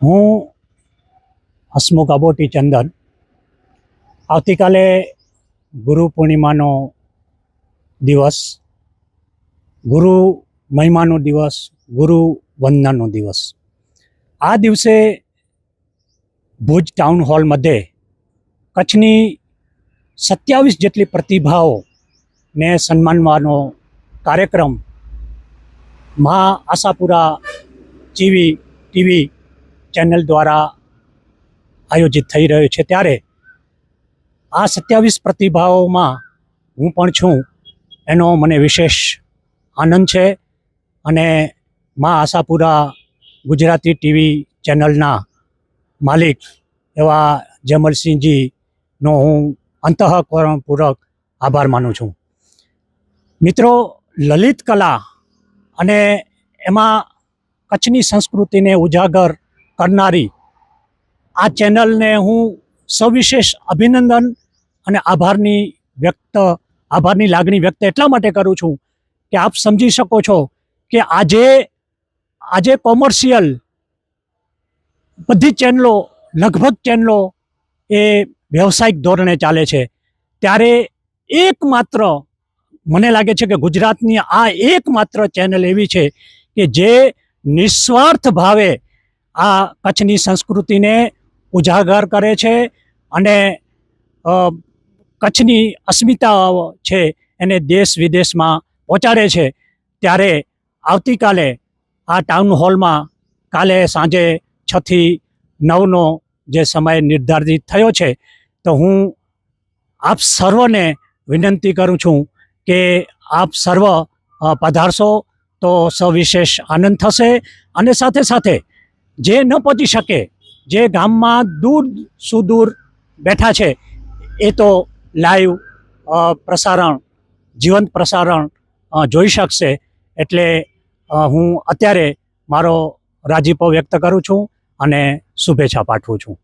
હું હસમુખ અબોટી ચંદન. આવતીકાલે ગુરુ પૂર્ણિમાનો દિવસ, ગુરુ મહિમાનો દિવસ, ગુરુ વંદનાનો દિવસ. આ દિવસે ભુજ ટાઉન હોલ મધ્યે કચ્છની સત્યાવીસ જેટલી પ્રતિભાઓને સન્માનવાનો કાર્યક્રમ મા આશાપુરા ટીવી ટીવી ચેનલ દ્વારા આયોજિત થઈ રહ્યો છે. ત્યારે આ સત્યાવીસ પ્રતિભાઓમાં હું પણ છું. એનો મને વિશેષ આનંદ છે અને મા આશાપુરા ગુજરાતી ટીવી ચેનલના માલિક એવા જમલસિંહજીનો હું અંતઃકરણપૂર્વક આભાર માનું છું. મિત્રો, લલિત કલા અને એમાં કચ્છની સંસ્કૃતિને ઉજાગર કરનારી. આ ચેનલને હું સવિશેષ અભિનંદન અને આભારની વ્યક્ત, આભારની લાગણી વ્યક્ત એટલા માટે કરું છું કે આપ સમજી શકો છો કે આજે આજે કોમર્શિયલ બધી ચેનલો, લગભગ ચેનલો એ વ્યવસાયિક ધોરણે ચાલે છે. ત્યારે એકમાત્ર, મને લાગે છે કે ગુજરાતની આ એકમાત્ર ચેનલ એવી છે કે જે નિસ્વાર્થ ભાવે આ કચ્છની સંસ્કૃતિને ઉજાગર કરે છે અને કચ્છની અસ્મિતા છે એને દેશ વિદેશમાં પહોંચાડે છે. ત્યારે આવતીકાલે આ ટાઉન હોલમાં કાલે સાંજે છથી નવનો જે સમય નિર્ધારિત થયો છે, તો હું આપ સર્વને વિનંતી કરું છું કે આપ સર્વ પધારશો તો સવિશેષ આનંદ થશે અને સાથે સાથે જે ન પહોંચી શકે, જે ગામમાં દૂર સુદૂર બેઠા છે, એ તો લાઈવ પ્રસારણ, જીવંત પ્રસારણ જોઈ શકશે. એટલે હું અત્યારે મારો રાજીપો વ્યક્ત કરું છું અને શુભેચ્છા પાઠવું છું.